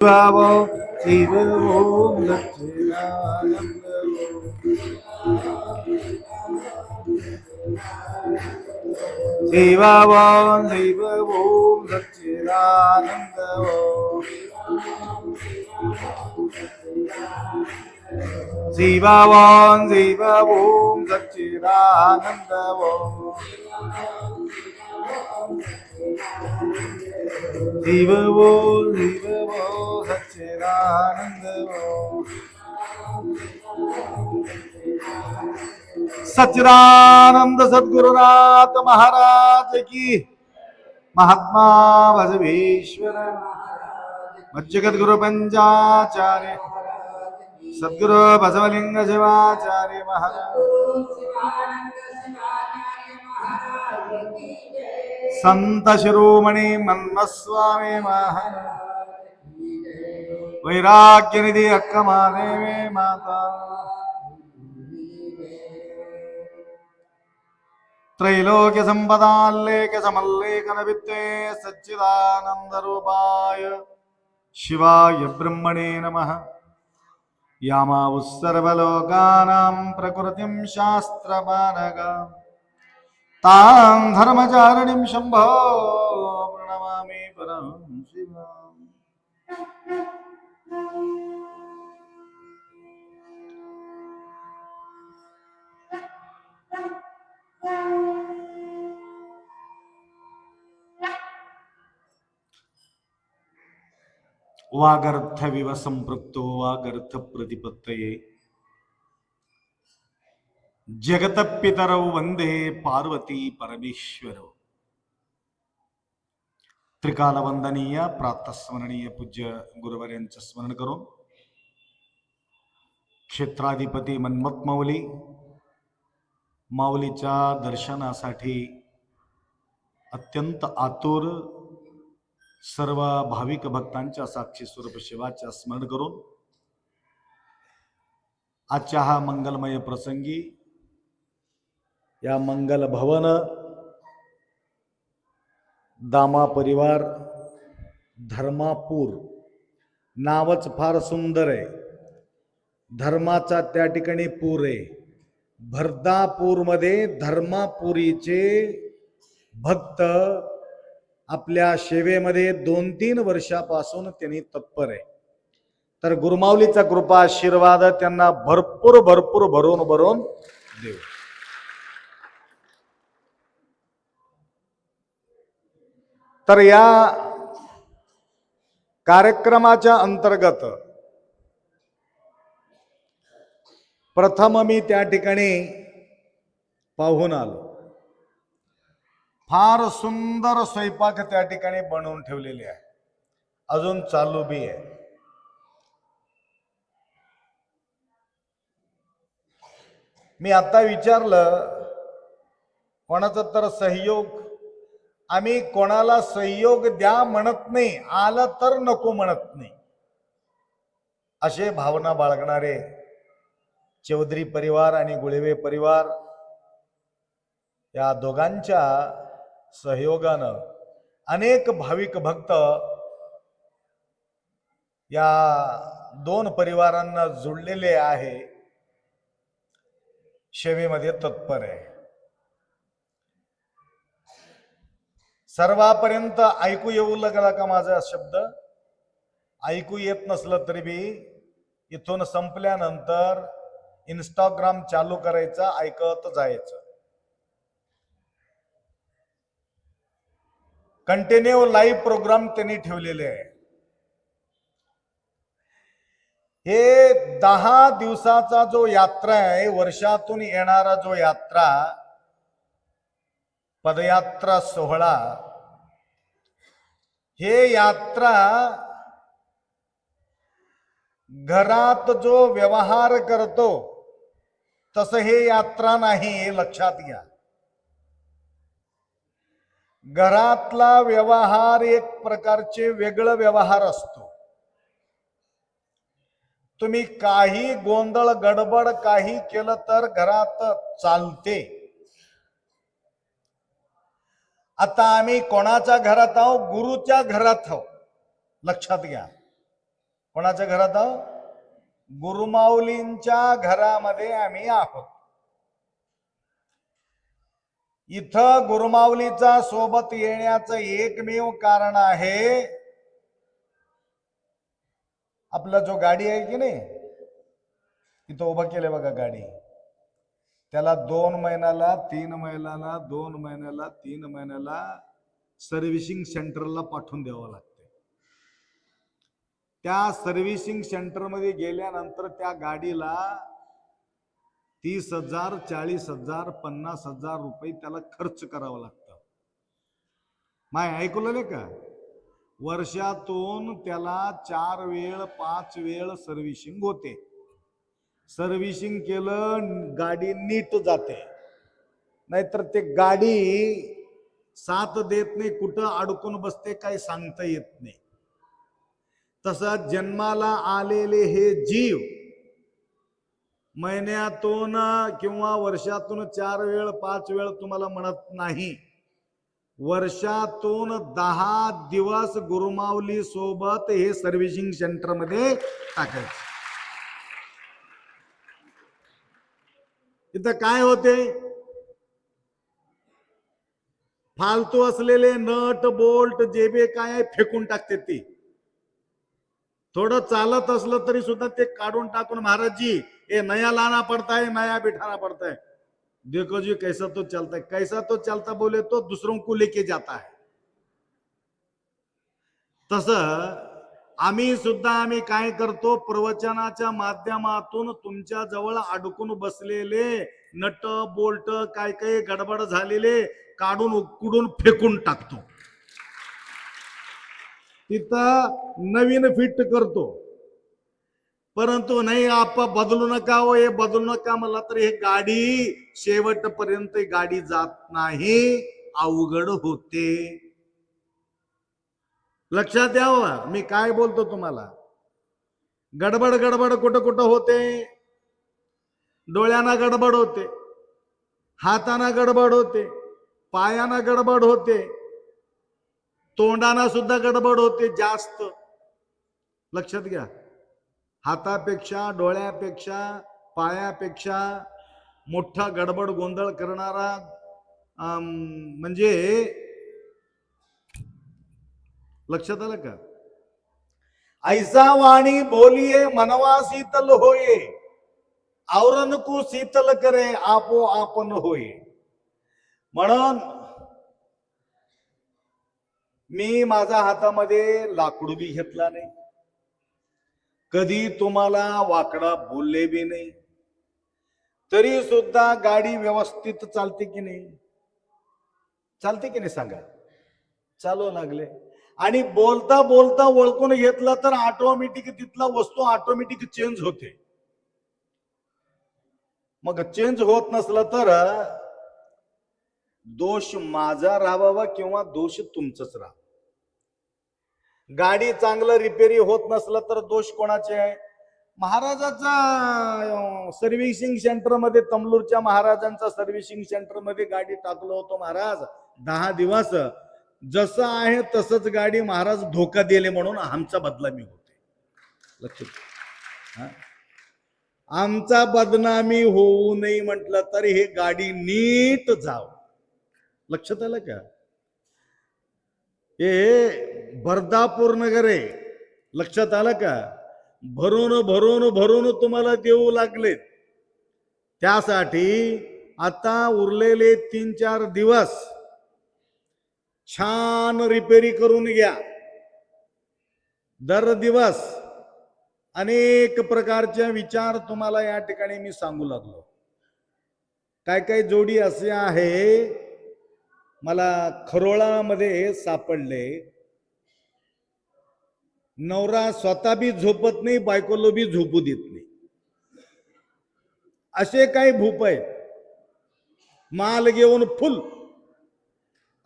சிவாவோ சிவ ஓம் சிவாவோம் சிவ ஓம் சச்சிதானந்தவோ ओम सच्चिदानंद शिवावो शिव ओम सच्चिदानंद शिव वो शिव वो सच्चिदानंद वो सच्चिदानंद सद्गुरुनाथ महाराज की महात्मा बसवेश्वर मज्जगद्गुरु पंचाचार्य సద్గురు బసవలింగ శివాచార్య మహారాజ్. సంత శిరోమణి మన్మస్వామి మహారాజ్. వైరాగ్యనిధి అక్క మాదేవే మాత. త్రైలోక్య సంపదాల్లేక సమల్లేఖన విత్తే సచ్చిదానంద శివాయ బ్రహ్మణే నమః. యామావుసర్వలోకానాం ప్రకృతిం శాస్త్రమానగా. తాం ధర్మచారిణిం శంభో ప్రణమామి పరం वागर्थविव संपृक्तो वागर्थ प्रतिपत्तये जगतपितरौ वंदे पार्वती परमेश्वरौ त्रिकालवंदनीय प्रातस्मरणीय पूज्य गुरुवर्यांचं स्मरण करून क्षेत्राधिपती मन्मथ माऊली माऊलीच्या दर्शनासाठी अत्यंत आतुर सर्व भाविक भक्तांच्या साक्षी स्वरूप शिवाच्या स्मरण करून आजच्या हा मंगलमय प्रसंगी या मंगल भवन दामा परिवार धर्मापूर नावच फार सुंदर आहे. धर्माचा त्या ठिकाणी पूर आहे. भरदापूरमध्ये धर्मापुरीचे भक्त आपल्या सेवेमध्ये दोन तीन वर्षापासून त्यांनी तत्पर आहे. तर गुरुमाऊलीचा कृपा आशीर्वाद त्यांना भरपूर भरपूर भरून भरून देऊ. तर या कार्यक्रमाच्या अंतर्गत प्रथम मी त्या ठिकाणी पाहून आलो. फार सुंदर स्वयंपाक त्या ठिकाणी बनवून ठेवलेले आहे. अजून चालू बी आहे. मी आता विचारलं कोणाचा तर सहयोग? आम्ही कोणाला सहयोग द्या म्हणत नाही आलं तर नको म्हणत नाही. असे भावना बाळगणारे चौधरी परिवार आणि गुळवे परिवार या दोघांच्या सहयोगानं अनेक भाविक भक्त या दोन परिवारांना जुळलेले आहे. सेवेमध्ये तत्पर आहे. सर्वापर्यंत ऐकू येऊ लागला का माझा शब्द? ऐकू येत नसलं तरी बी इथून संपल्यानंतर इंस्टाग्राम चालू करायचं ऐकत जायचं. कंटिन्यू लाईव्ह प्रोग्राम त्यांनी ठेवलेले आहे. हे दहा दिवसाचा जो यात्रा आहे वर्षातून येणारा जो यात्रा पदयात्रा सोहळा हे यात्रा घरात जो व्यवहार करतो तसं हे यात्रा नाही हे लक्षात घ्या. घरातला व्यवहार एक प्रकारचे वेगळं व्यवहार असतो. तुम्ही काही गोंधळ गडबड काही केलं तर घरात चालते. आता आम्ही कोणाच्या घरात आहो? गुरुच्या घरात आहो. लक्षात घ्या. कोणाच्या घरात आहो? गुरुमाऊलींच्या घरामध्ये आम्ही आहोत. इथं गुरुमाऊलीचा सोबत येण्याचं एकमेव कारण आहे आपला जो गाडी आहे की नाही इथं उभं केलंय बघा गाडी. त्याला दोन महिन्याला तीन महिन्याला दोन महिन्याला तीन महिन्याला सर्व्हिसिंग सेंटरला पाठवून द्यावं लागतं त्या सर्व्हिसिंग सेंटरमध्ये गेल्यानंतर त्या गाडीला तीस हजार चाळीस हजार पन्नास हजार रुपये त्याला खर्च करावा लागतं. माय ऐकलं का? वर्षातून त्याला चार वेळ पाच वेळ सर्व्हिसिंग होते. सर्व्हिसिंग केलं गाडी नीट जाते. नाहीतर ते गाडी साथ देत नाही कुठं अडकून बसते काही सांगता येत नाही. तसं जन्माला आलेले हे जीव महिन्यातून किंवा वर्षातून चार वेळ पाच वेळ तुम्हाला म्हणत नाही. वर्षातून दहा दिवस गुरुमावली सोबत हे सर्व्हिसिंग सेंटरमध्ये इथं काय होते? फालतू असलेले नट बोल्ट जेबे काय आहे फेकून टाकते ती. थोडं चालत असलं तरी सुद्धा ते काढून टाकून महाराजजी ये नया लाना पड़ता है नया बिठाना पड़ता है। देखो जी कैसा तो चलता है। कैसा तो चलता बोले तो दूसरों को लेके जाता है। तस आम्ही सुद्धा आम्ही काय करतो प्रवचनाच्या माध्यमातून तुमच्या जवळ अडकून बसलेले नट बोल्ट काय काय गडबड झालेले काढून उकडून फेकून टाकतो. तिथं नवीन फिट करतो. परंतु नाही आप बदलू नका हो हे बदलू नका मला तर हे गाडी शेवटपर्यंत गाडी जात नाही अवघड होते. लक्षात यावं मी काय बोलतो तुम्हाला? गडबड गडबड कुठं कुठं होते? डोळ्यांना गडबड होते हाताना गडबड होते पायांना गडबड होते तोंडाना सुद्धा गडबड होते जास्त. लक्षात घ्या. हातापेक्षा डोळ्यापेक्षा पायापेक्षा मोठा गडबड गोंधळ करणारा अं, म्हणजे लक्षात आलं का? ऐसा वाणी बोलिये मनवा शीतल होये आवरण को शीतल करे आपो आपण होय म्हणून मी माझ्या हातामध्ये लाकूड बी घेतला नाही. कधी तुम्हाला वाकडा बोलले बी नाही. तरी सुद्धा गाडी व्यवस्थित चालते की नाही? चालते की नाही सांगा? चालू लागले. आणि बोलता बोलता ओळखून घेतलं तर ऑटोमॅटिक तिथला वस्तू ऑटोमॅटिक चेंज होते. मग चेंज होत नसलं तर दोष माझा राहावा किंवा दोष तुमचंच राहा गाडी चांगलं रिपेरी होत नसलं तर दोष कोणाचे आहे? महाराजाचा सर्व्हिसिंग सेंटरमध्ये तमलूरच्या महाराजांचा सर्व्हिसिंग सेंटरमध्ये गाडी टाकलो होतो महाराज. दहा दिवस. जसं आहे तसंच गाडी महाराज धोका दिले म्हणून आमचा बदनामी होते. लक्षात आमचा बदनामी होऊ नये म्हटलं तर हे गाडी नीट जाव. लक्षात आलं का? हे बर्दापूर नगर. आहे लक्षात आलं का? भरून भरून भरून तुम्हाला देऊ लागलेत. त्यासाठी आता उरलेले तीन चार दिवस छान रिपेरी करून घ्या. दर दिवस अनेक प्रकारच्या विचार तुम्हाला या ठिकाणी मी सांगू लागलो. काय काय जोडी असे आहे मला खरोळामध्ये सापडले. नवरा स्वतः बी झोपत नाही बायकोलो बी झोपू देत नाही. असे काही भूप आहेत. माल घेऊन फुल.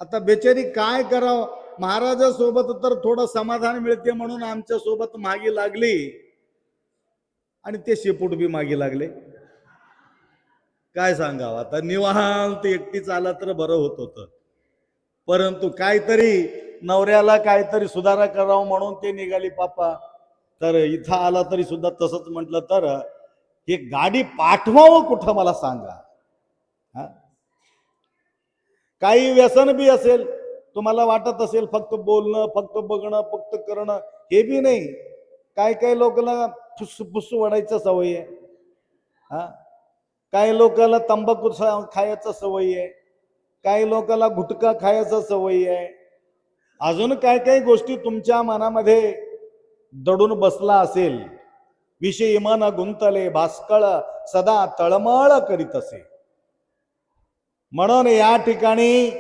आता बेचारी काय करावं? महाराजासोबत तर थोडं समाधान मिळते म्हणून आमच्यासोबत मागे लागली. आणि ते शेपूट बी मागे लागले. काय सांगावं? आता निवांत एकटी चाला तर बरं होत होतं. परंतु काहीतरी नवऱ्याला काहीतरी सुधारा करावं म्हणून ते निघाली पापा तर इथं आला तरी सुद्धा तसंच म्हटलं तर हे गाडी पाठवावं कुठं मला सांगा. हा? काही व्यसन बी असेल तुम्हाला वाटत असेल फक्त बोलणं फक्त बघणं फक्त करणं हे बी नाही. काय काय लोकांना फुस फुस वडायचं सवय आहे. हा? काही लोकांना तंबाखू खायचं सवय आहे. काही लोकांना गुटखा खायचं सवय आहे. अजून काय काही गोष्टी तुमच्या मनामध्ये दडून बसला असेल? विषयी मन गुंतले भास्कळ सदा तळमळ करीत असे. म्हणून या ठिकाणी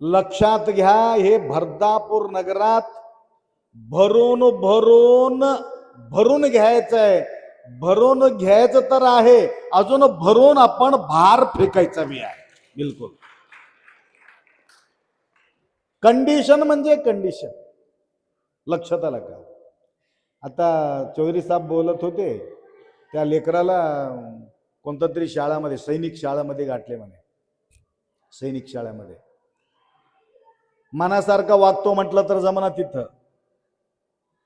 लक्षात घ्या हे भरदापूर नगरात भरून भरून भरून घ्यायचंय. भरून घ्यायचं तर आहे अजून भरून आपण भार फेकायचा बी आहे. बिलकुल. कंडिशन म्हणजे कंडिशन लक्षात आलं का? आता चौधरी साहेब बोलत होते त्या लेकराला कोणत्या तरी शाळामध्ये सैनिक शाळामध्ये गाठले म्हणे. सैनिक शाळेमध्ये. मनासारखा वागतो म्हटलं तर जमना तिथं.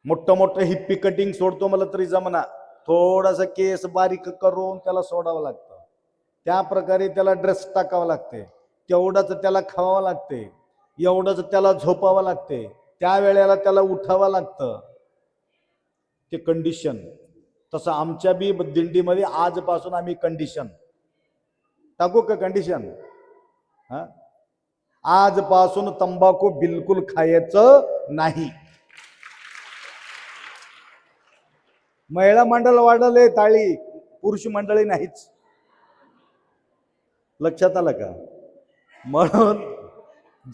मोठं मोठं हिप्पी कटिंग सोडतो मला तरी जमना. थोडासा केस बारीक करून त्याला सोडावं लागतं. त्या प्रकारे त्याला ड्रेस टाकावा लागते. तेवढंच त्याला खावावं लागते. एवढंच त्याला झोपावं लागते त्या वेळेला त्याला उठावं लागतं. ते कंडिशन तसं आमच्या बी दिंडीमध्ये आजपासून आम्ही कंडिशन टाकू का कंडिशन हा? आजपासून तंबाखू बिलकुल खायचं नाही. महिला मंडळ वाढले ताळी पुरुष मंडळी नाहीच. लक्षात आलं का? म्हणून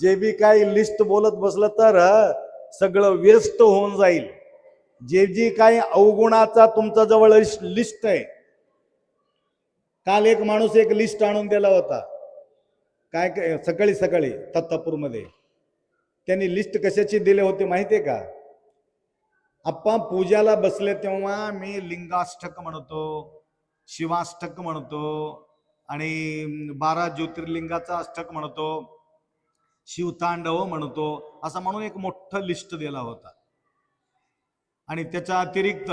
जे बी काही लिस्ट बोलत बसलं तर सगळं व्यस्त होऊन जाईल. जे जी काही अवगुणाचा तुमच्या जवळ लिस्ट आहे. काल एक माणूस एक लिस्ट आणून दिला होता. काय काय सकाळी सकाळी दत्तापूरमध्ये. त्यांनी लिस्ट कशाची दिले होते माहितीये का? आप्पा पूजाला बसले तेव्हा मी लिंगाष्टक म्हणतो शिवाष्टक म्हणतो आणि बारा ज्योतिर्लिंगाचा अष्टक म्हणतो. शिवतांडव म्हणतो असं म्हणून एक मोठं लिस्ट दिला होता. आणि त्याच्या अतिरिक्त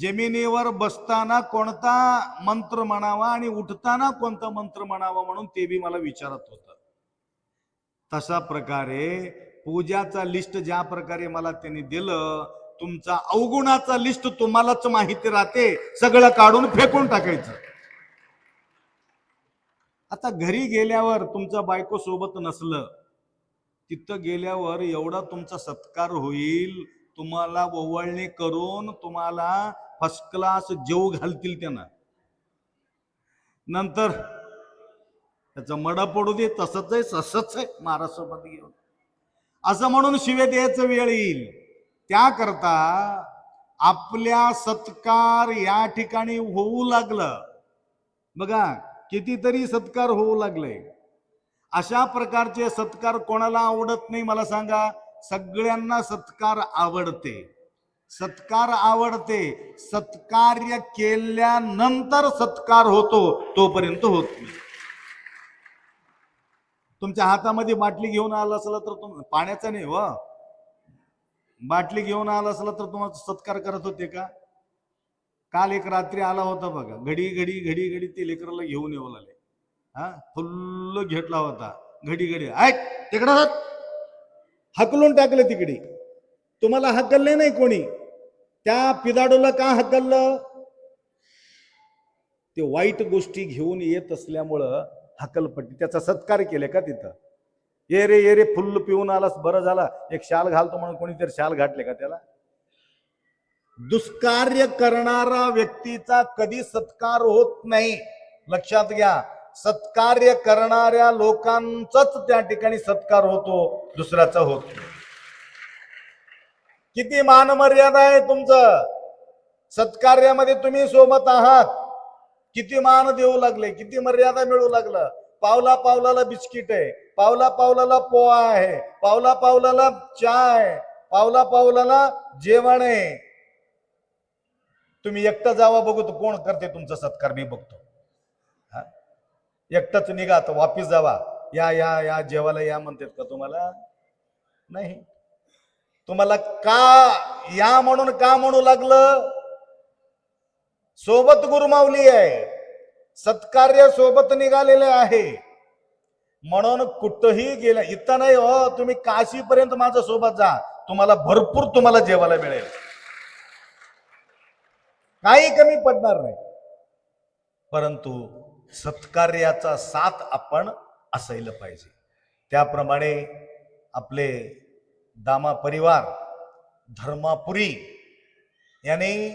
जमिनीवर बसताना कोणता मंत्र म्हणावा आणि उठताना कोणता मंत्र म्हणावा म्हणून ते बी मला विचारत होत. तशा प्रकारे पूजाचा लिस्ट ज्या प्रकारे मला त्यांनी दिलं तुमचा अवगुणाचा लिस्ट तुम्हालाच माहिती राहते सगळं काढून फेकून टाकायचं. आता घरी गेल्यावर तुमचं बायको सोबत नसलं तिथं गेल्यावर एवढा तुमचा सत्कार होईल तुम्हाला ओवळणी करून तुम्हाला फर्स्ट क्लास जेव घालतील त्यांना. नंतर त्याचं मड पडू दे तसंच आहे तसंच आहे महाराष्ट्रामध्ये घेऊन असं म्हणून शिवे द्यायचं वेळ येईल. त्याकरता आपल्या सत्कार या ठिकाणी होऊ लागलं. बघा कितीतरी सत्कार होऊ लागले. अशा प्रकारचे सत्कार कोणाला आवडत नाही मला सांगा. सगळ्यांना सत्कार आवडते. सत्कार आवडते. सत्कार्य केल्यानंतर सत्कार होतो तोपर्यंत होत नाही. तुमच्या हातामध्ये बाटली घेऊन आला असला तर तुम पाण्याचा नाही व बाटली घेऊन आला असला तर तुम्हाला सत्कार करत होते का? काल एक रात्री आला होता बघा घडी घडी घडी घडी ते लेकराला घेऊन येऊ लागले. हा? फुल्ल घेतला होता घडी घडी. ऐक तिकडं हकलून टाकलं तिकडे. तुम्हाला हकलले नाही कोणी. त्या पिदाडूला का हकललं? ते वाईट गोष्टी घेऊन येत असल्यामुळं हकलपट्टी त्याचा सत्कार केले का तिथं? ये रे ये रे फुल्ल पिऊन आलास बरं झाला. एक शाल घालतो म्हणून कोणीतरी शाल घातले का त्याला? दुष्कार्य करणारा व्यक्तीचा कधी सत्कार होत नाही. लक्षात घ्या सत्कार्य करणाऱ्या लोकांचाच त्या ठिकाणी सत्कार होतो दुसऱ्याचा होत किती मान मर्यादा आहे तुमचं? सत्कार्यामध्ये तुम्ही सोबत आहात. किती मान देऊ लागले किती मर्यादा मिळू लागलं. पावला पावलाला बिस्किट आहे पावला पावलाला पोहा आहे पावला पावलाला चहा आहे पावला पावलाला जेवण आहे. तुम्ही एकटं जावा बघू तर कोण करते तुमचा सत्कार मी बघतो. हा? एकटंच निघा तर वापिस जावा. या या या जेवायला या म्हणतात का तुम्हाला? नाही. तुम्हाला का या म्हणून का म्हणू लागलं? सोबत गुरुमावली आहे. सत्कार्य सोबत निघालेले आहे. म्हणून कुठंही गेल्या इथं नाही हो तुम्ही काशीपर्यंत माझ्या सोबत जा. तुम्हाला भरपूर तुम्हाला जेवायला मिळेल. काही कमी पडणार नाही. परंतु सत्कार्याचा साथ आपण असायला पाहिजे. त्याप्रमाणे आपले दामा परिवार धर्मापुरी यांनी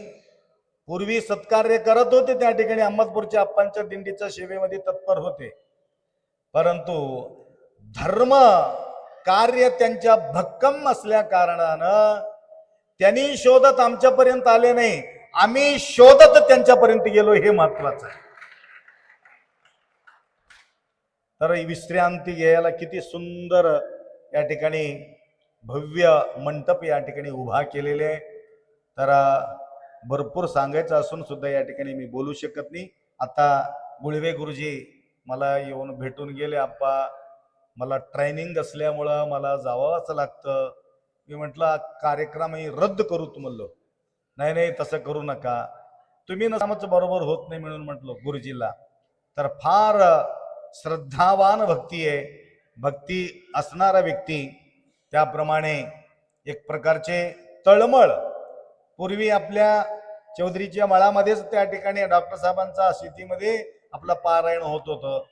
पूर्वी सत्कार्य करत होते त्या ठिकाणी अहमदपूरच्या अप्पांच्या दिंडीच्या सेवेमध्ये तत्पर होते. परंतु धर्म कार्य त्यांच्या भक्कम असल्या कारणानं त्यांनी शोधत आमच्यापर्यंत आले नाही आम्ही शोधत त्यांच्यापर्यंत गेलो हे महत्वाचं आहे. तर विश्रांती घ्यायला किती सुंदर या ठिकाणी भव्य मंडप या ठिकाणी उभा केलेले तर भरपूर सांगायचं असून सुद्धा या ठिकाणी मी बोलू शकत नाही. आता गुळवे गुरुजी मला येऊन भेटून गेले आप्पा मला ट्रेनिंग असल्यामुळं मला जावावंच लागतं. मी म्हटलं कार्यक्रमही रद्द करू तू म्हणलो. नाही नाही तसं करू नका. तुम्ही ना बरोबर होत नाही म्हणून म्हटलो गुरुजीला. तर फार श्रद्धावान भक्ती आहे. भक्ती असणारा व्यक्ती त्याप्रमाणे एक प्रकारचे तळमळ. पूर्वी आपल्या चौधरीच्या मळामध्येच त्या ठिकाणी डॉक्टर साहेबांचा शेतीमध्ये आपलं पारायण होत होतं.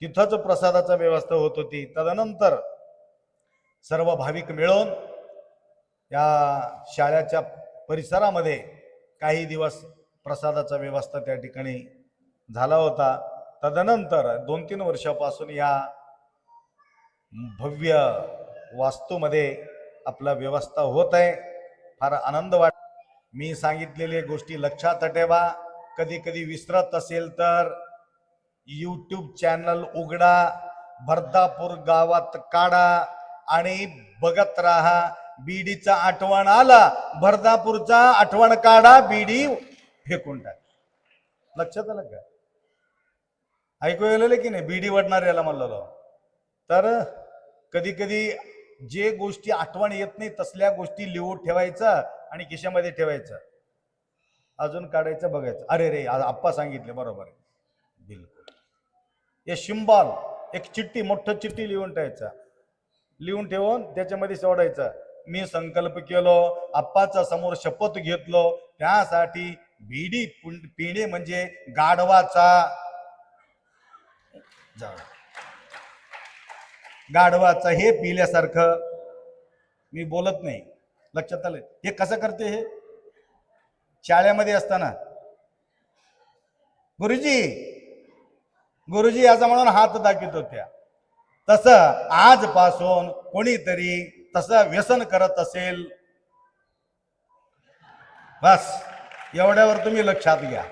तिथंच प्रसादाचा व्यवस्था होत होती. तदनंतर सर्व भाविक मिळून या शाळेच्या परिसरामध्ये काही दिवस प्रसादाचा व्यवस्था त्या ठिकाणी झाला होता. तदनंतर दोन तीन वर्षापासून या भव्य वास्तूमध्ये आपला व्यवस्था होत आहे. फार आनंद वाट मी सांगितलेले गोष्टी लक्षात ठेवा. कधी कधी विसरत असेल तर यूट्यूब चॅनल उघडा भरदापूर गावात काढा आणि बघत राहा. बीडीचा आठवण आला भरदापूरचा आठवण काढा बीडी फेकून टाक. लक्षात आलं का? ऐकू गेलेलं की नाही? बीडी वडणार याला म्हणलेलो तर कधी कधी जे गोष्टी आठवण येत नाही तसल्या गोष्टी लिहून ठेवायचा आणि खिशामध्ये ठेवायचं. अजून काढायचं बघायचं. अरे रे आप्पा सांगितले बरोबर आहे. बिलकुल. हे शिंबॉल एक चिठ्ठी मोठं चिठ्ठी लिहून ठेवायचा. लिहून ठेवून त्याच्यामध्ये सोडायचं. मी संकल्प केलो आप्पाचा समोर शपथ घेतलो. त्यासाठी बीडी पिणे म्हणजे गाढवाचा. जाऊ गाढवाचं हे पिल्यासारखं. मी बोलत नाही. लक्षात आलं? हे कसं करते हे? शाळेमध्ये असताना. गुरुजी गुरुजी याचा म्हणून हात दाखवत होत्या. तसं आजपासून कोणीतरी तसं व्यसन करत असेल. बस एवढ्यावर तुम्ही लक्षात घ्या.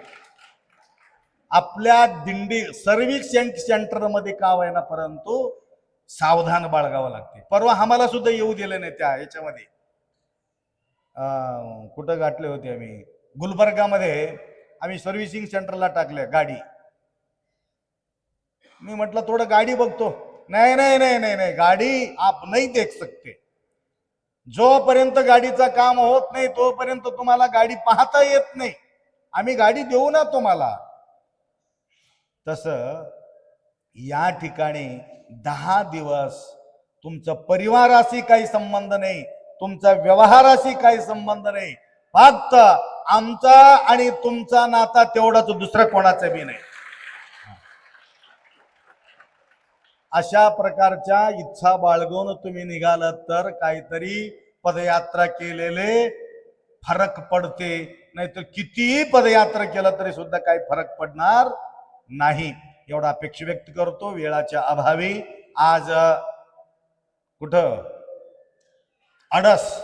आपल्या दिंडी सर्व्हिस सेंटरमध्ये का व्हायना परंतु सावधान बाळगावं लागते. परवा आम्हाला सुद्धा येऊ दिलं नाही त्या याच्यामध्ये. अं, कुठं गाठले होते आम्ही? गुलबर्गामध्ये आम्ही सर्व्हिसिंग सेंटरला टाकले गाडी. मी म्हटलं थोडं गाडी बघतो. नाही नाही नाही नाही नाही गाडी आप नाही देख सकते. जोपर्यंत गाडीचं काम होत नाही तोपर्यंत तुम्हाला गाडी पाहता येत नाही. आम्ही गाडी देऊ ना तुम्हाला. तस या ठिकाणी दहा दिवस तुमचं परिवाराशी काही संबंध नाही तुमचा व्यवहाराशी काही संबंध नाही. फक्त आमचा आणि तुमचा नाता तेवढाच दुसरं कोणाचं बी नाही. अशा प्रकारच्या इच्छा बाळगून तुम्ही निघालात तर काहीतरी पदयात्रा केलेले फरक पडते. नाहीतर कितीही पदयात्रा केलं तरी सुद्धा काही फरक पडणार नाही. एवढा अपेक्षा व्यक्त करतो. वेळाच्या अभावी आज कुठं? अडस.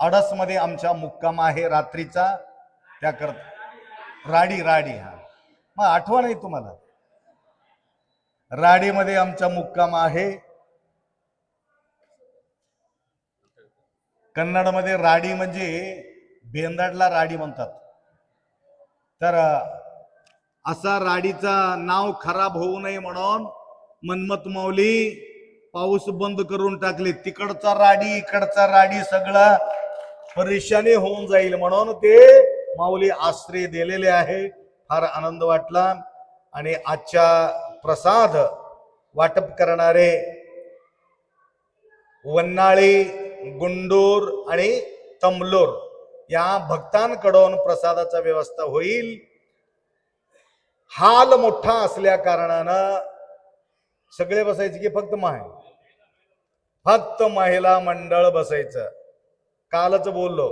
अडसमध्ये आमचा मुक्काम आहे रात्रीचा. त्या करता राडी राडी हा. मग आठवण आहे तुम्हाला? राडीमध्ये आमचा मुक्काम आहे. कन्नडमध्ये राडी म्हणजे बेंदाडला राडी म्हणतात. तर असा राडीचा नाव खराब होऊ नये म्हणून मनमत मौली पाऊस बंद करून टाकले. तिकडचा राडी इकडचा राडी सगळा परेशानी होऊन जाईल म्हणून ते माऊली आश्रय दिलेले आहे. फार आनंद वाटला. आणि आजच्या प्रसाद वाटप करणारे वन्नाळी गुंडूर आणि तमलोर या भक्तांकडून प्रसादाचा व्यवस्था होईल. हाल मोठा असल्या कारणानं सगळे बसायचे की फक्त माय फक्त महिला मंडळ बसायचं. कालच बोललो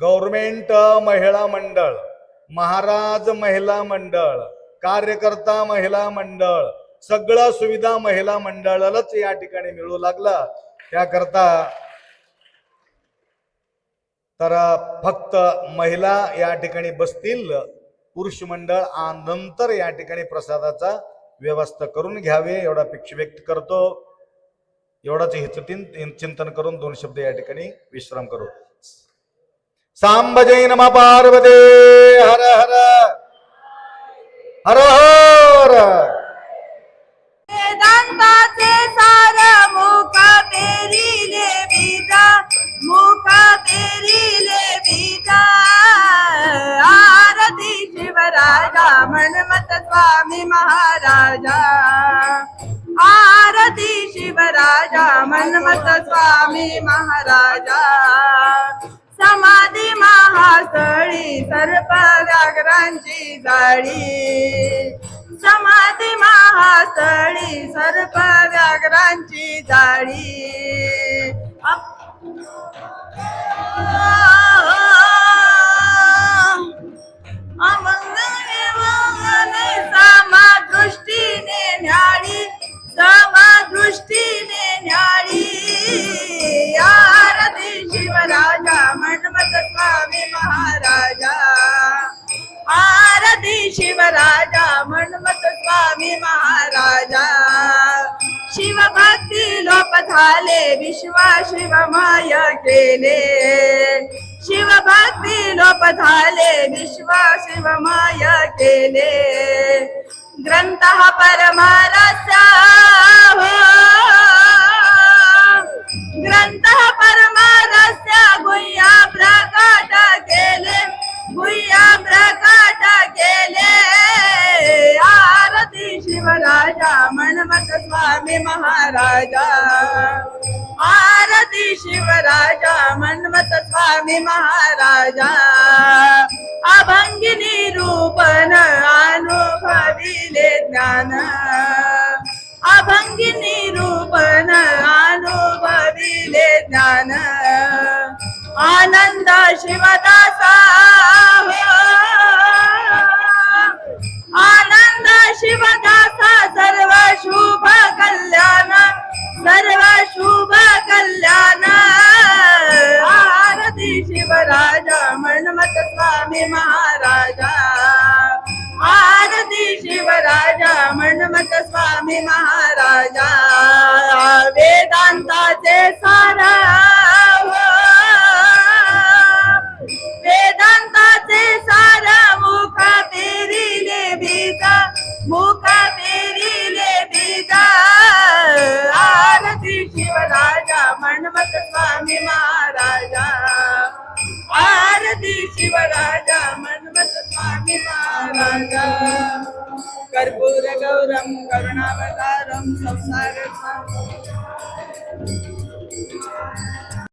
गव्हर्नमेंट महिला मंडळ महाराज महिला मंडळ कार्यकर्ता महिला मंडळ सगळ्या सुविधा महिला मंडळालाच या ठिकाणी मिळू लागला. त्याकरता तर फक्त महिला या ठिकाणी बसतील पुरुष मंडळ आ नंतर या ठिकाणी प्रसादाचा व्यवस्था करून घ्यावे एवढा अपेक्षा व्यक्त करतो. एवढाच हितचिन चिंतन करून दोन शब्द या ठिकाणी विश्राम करू. सांब जय नमा पार्वते हर हर! हर हर! वेदांताचे सार मुख पेरिले बीजा मुख पेरिले बीजा. आरती शिवराजा मनमत स्वामी महाराजा. आरती शिवराजा मनमत स्वामी महाराजा. समाधी महास्थळी सर्प व्याघ्रांची जाळी. समाधी महास्थळी सर्प व्याघ्रांची जाळी. शिवा शिवमाय केले. शिवभक्ती लोप झाले विश्वा शिवमाय केले. ग्रंथ हा परमारसा हो. आनंद शिवदासा आनंद शिवदासा सर्व शुभ कल्याण सर्व शुभ कल्याण. आरती शिवराजा मनमत स्वामी महाराजा. आरती शिवराजा मनमत स्वामी महाराजा. वेदांताचे सारा गौरं गौरम करुणावतारम